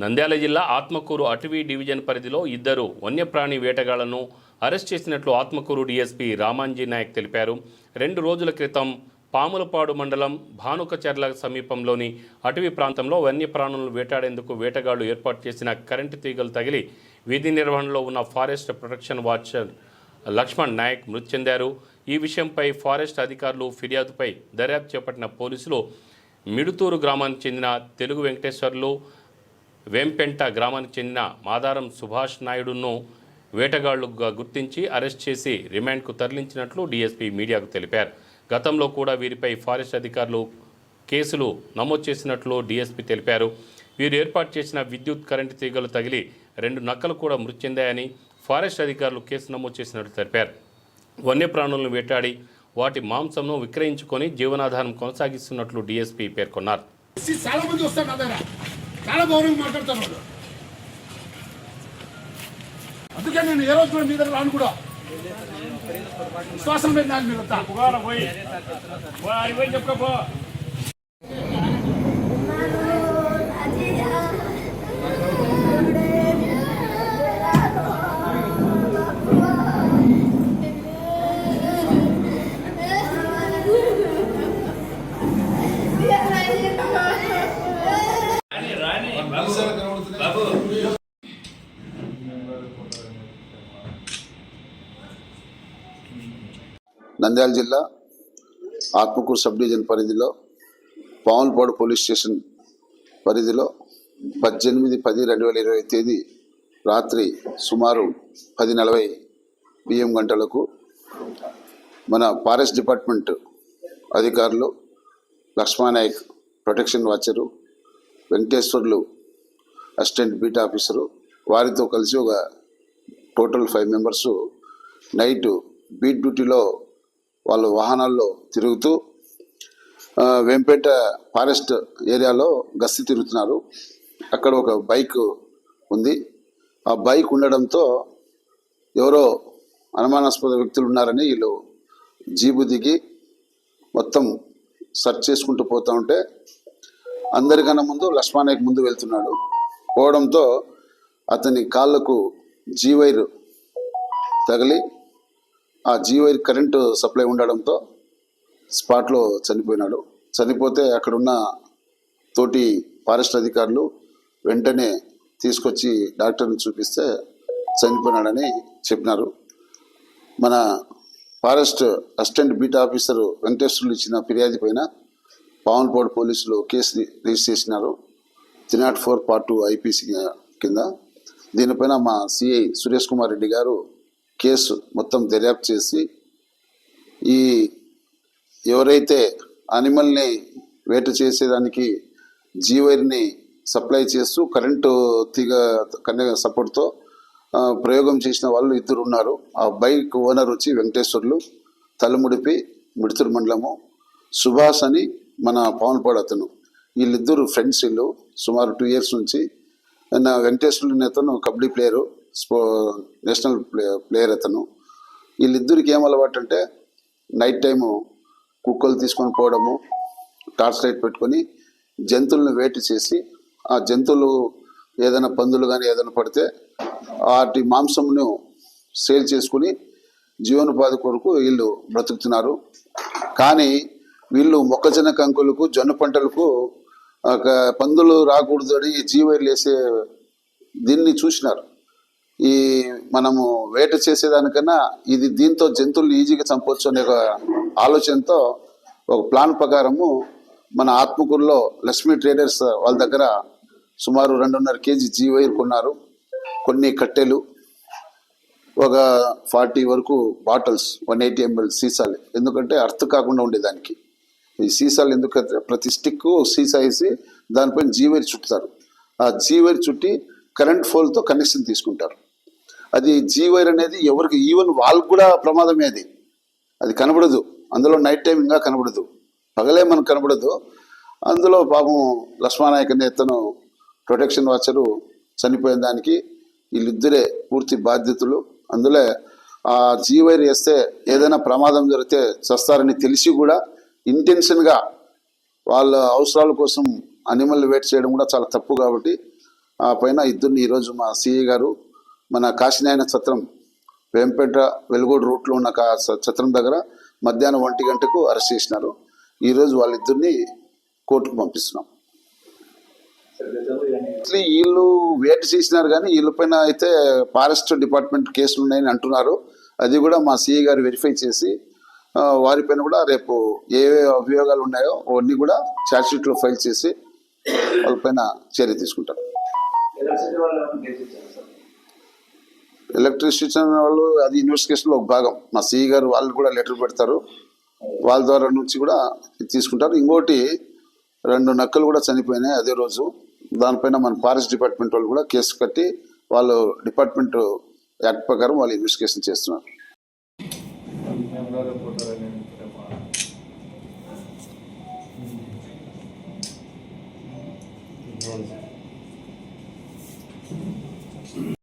నంద్యాల జిల్లా ఆత్మకూరు అటవీ డివిజన్ పరిధిలో ఇద్దరు వన్యప్రాణి వేటగాళ్ళను అరెస్ట్ చేసినట్లు ఆత్మకూరు డీఎస్పీ రామాంజీ నాయక్ తెలిపారు. రెండు రోజుల క్రితం పాములపాడు మండలం భానుకచర్ల సమీపంలోని అటవీ ప్రాంతంలో వన్యప్రాణులను వేటాడేందుకు వేటగాళ్ళు ఏర్పాటు చేసిన కరెంటు తీగలు తగిలి విధి నిర్వహణలో ఉన్న forest protection watcher Lakshman Nayak మృతి చెందారు. ఈ విషయంపై ఫారెస్ట్ అధికారులు ఫిర్యాదుపై దర్యాప్తు చేపట్టిన పోలీసులు మిడుతూరు గ్రామానికి చెందిన తెలుగు వెంకటేశ్వర్లు వేంపెంట గ్రామానికి చెందిన మాదారం సుభాష్ నాయుడును వేటగాళ్ళుగా గుర్తించి అరెస్ట్ చేసి రిమాండ్కు తరలించినట్లు డీఎస్పీ మీడియాకు తెలిపారు. గతంలో కూడా వీరిపై ఫారెస్ట్ అధికారులు కేసులు నమోదు చేసినట్లు డీఎస్పీ తెలిపారు. వీరు ఏర్పాటు చేసిన విద్యుత్ కరెంటు తీగలు తగిలి రెండు నక్కలు కూడా మృతి చెందాయని ఫారెస్ట్ అధికారులు కేసు నమోదు చేసినట్లు తెలిపారు. వన్యప్రాణులను వేటాడి వాటి మాంసంను విక్రయించుకొని జీవనాధారం కొనసాగిస్తున్నట్లు డీఎస్పీ పేర్కొన్నారు. చాలా మంది వస్తారు నా దగ్గర. చాలా గౌరవంగా మాట్లాడతారు వాళ్ళు. అందుకే నేను ఏ రోజు కూడా మీ దగ్గర రాను కూడా. విశ్వాసం లేదు నాకు మీరంతా పోయి చెప్పుకోపో నంద్యాల జిల్లా ఆత్మకూరు సబ్ డివిజన్ పరిధిలో పావులపాడు పోలీస్ స్టేషన్ పరిధిలో పద్దెనిమిది పది రెండు వేల ఇరవై తేదీ రాత్రి సుమారు పది నలభై పిఎం గంటలకు మన ఫారెస్ట్ డిపార్ట్మెంట్ అధికారులు Lakshmanayak protection watcher Venkateswarlu assistant beat officer. వారితో కలిసి ఒక total five members night beat డ్యూటీలో వాళ్ళ వాహనాల్లో తిరుగుతూ వెంపేట ఫారెస్ట్ ఏరియాలో గస్తీ తిరుగుతున్నారు. అక్కడ ఒక బైక్ ఉంది. ఆ బైక్ ఉండడంతో ఎవరో అనుమానాస్పద వ్యక్తులు ఉన్నారని వీళ్ళు జీబు దిగి మొత్తం సెర్చ్ చేసుకుంటూ పోతూ ఉంటే అందరికన్నా ముందు లక్ష్మణయ్యకి ముందు వెళ్తున్నాడు. పోవడంతో అతని కాళ్ళకు జీవైర్ తగిలి ఆ జీవైర్ కరెంటు సప్లై ఉండడంతో స్పాట్లో చనిపోయినాడు. చనిపోతే అక్కడున్న తోటి ఫారెస్ట్ అధికారులు వెంటనే తీసుకొచ్చి డాక్టర్ని చూపిస్తే చనిపోయినాడని చెప్పినారు. మన forest assistant beat officer Venkateswarlu ఇచ్చిన ఫిర్యాదు పైన పావన్పోడ్ పోలీసులు కేసు రిజిస్టర్ చేసినారు three not four part two IPC కింద. దీనిపైన మా సిఐ సురేష్ కుమార్ రెడ్డి గారు కేసు మొత్తం దర్యాప్తు చేసి ఈ ఎవరైతే అనిమల్ని వేట చేసేదానికి జీవైర్ని సప్లై చేస్తూ కరెంటు తీగ కన్య సపోర్ట్తో ప్రయోగం చేసిన వాళ్ళు ఇద్దరు ఉన్నారు ఆ బైక్ ఓనర్ వచ్చి వెంకటేశ్వర్లు తలముడిపి మిడుతురు మండలము. సుభాష్ అని మన పవన్పాడు అతను. వీళ్ళిద్దరు ఫ్రెండ్స్ వీళ్ళు సుమారు టూ ఇయర్స్ నుంచి. నా వెంకటేశ్వరుని అతను కబడ్డీ ప్లేయరు స్పో నేషనల్ ప్లే ప్లేయర్ అతను. వీళ్ళిద్దరికి ఏం అలవాటు అంటే నైట్ టైము కుక్కలు తీసుకొని పోవడము టార్చ్ లైట్ పెట్టుకొని జంతువులను వేట చేసి ఆ జంతువులు ఏదైనా పందులు కానీ ఏదైనా పడితే వాటి మాంసమును సేల్ చేసుకుని జీవనోపాధి కొరకు వీళ్ళు బ్రతుకుతున్నారు. కానీ వీళ్ళు మొక్కజొన్న కంకులకు జొన్న పంటలకు పందులు రాకూడదు అని జీవైర్లు వేసే దీన్ని చూసినారు. ఈ మనము వేట చేసేదానికన్నా ఇది దీంతో జంతువులు ఈజీగా చంపొచ్చు అనే ఒక ఆలోచనతో ఒక ప్లాన్ ప్రకారము మన ఆత్మకూరులో లక్ష్మీ ట్రేడర్స్ వాళ్ళ దగ్గర సుమారు రెండున్నర కేజీ జీవైర్ కొన్నారు. కొన్ని కట్టెలు ఒక ఫార్టీ వరకు బాటిల్స్ వన్ ఎయిటీ ఎంఎల్ సీసాలు. ఎందుకంటే అర్థం కాకుండా ఉండేదానికి. ఈ సీసాలు ఎందుకంటే ప్రతి స్టిక్ సీసా వేసి దానిపైన జీవేరి చుట్టుతారు. ఆ జీవేరి చుట్టి కరెంట్ ఫోల్తో కనెక్షన్ తీసుకుంటారు. అది జీవైర్ అనేది ఎవరికి ఈవెన్ వాళ్ళకు కూడా ప్రమాదమే అది. అది కనబడదు. అందులో నైట్ టైం ఇంకా కనబడదు. పగలే మనకు కనబడదు. అందులో పాపం లక్ష్మానాయక్ నేతను ఇతను ప్రొటెక్షన్ వాచరు చనిపోయిన దానికి వీళ్ళిద్దరే పూర్తి బాధ్యతలు. అందులో ఆ జీవైర్ వేస్తే ఏదైనా ప్రమాదం జరిగితే చస్తారని తెలిసి కూడా ఇంటెన్షన్గా వాళ్ళ అవసరాల కోసం అనిమల్ వెయిట్ చేయడం కూడా చాలా తప్పు కాబట్టి ఆ పైన ఇద్దరిని ఈరోజు మా సిఐ గారు మన కాశీనాయన ఛత్రం వేంపేట వెలుగోడు రూట్లో ఉన్న ఛత్రం దగ్గర మధ్యాహ్నం ఒంటి గంటకు అరెస్ట్ చేసినారు. ఈరోజు వాళ్ళిద్దరిని కోర్టుకు పంపిస్తున్నాం. వీళ్ళు వేట చేసినారు కానీ వీళ్ళ పైన అయితే ఫారెస్ట్ డిపార్ట్మెంట్ కేసులు ఉన్నాయని అంటున్నారు. అది కూడా మా సిఐ గారు వెరిఫై చేసి వారిపైన కూడా రేపు ఏ ఏ అభియోగాలు ఉన్నాయో అవన్నీ కూడా ఛార్జ్షీట్లో ఫైల్ చేసి వాళ్ళపైన చర్య తీసుకుంటారు. ఎలక్ట్రిసిటీ వాళ్ళు అది ఇన్వెస్టిగేషన్లో ఒక భాగం. మా సిఈ గారు వాళ్ళు కూడా లెటర్ పెడతారు. వాళ్ళ ద్వారా నుంచి కూడా తీసుకుంటారు. ఇంకోటి రెండు నక్కలు కూడా చనిపోయినాయి అదే రోజు. దానిపైన మన ఫారెస్ట్ డిపార్ట్మెంట్ వాళ్ళు కూడా కేసు కట్టి వాళ్ళు డిపార్ట్మెంట్ యాక్ట్ ప్రకారం వాళ్ళు ఇన్వెస్టిగేషన్ చేస్తున్నారు. ಎಲ್ಲರೂ ಫೋಟೋದಲ್ಲಿ ನೋಡಿ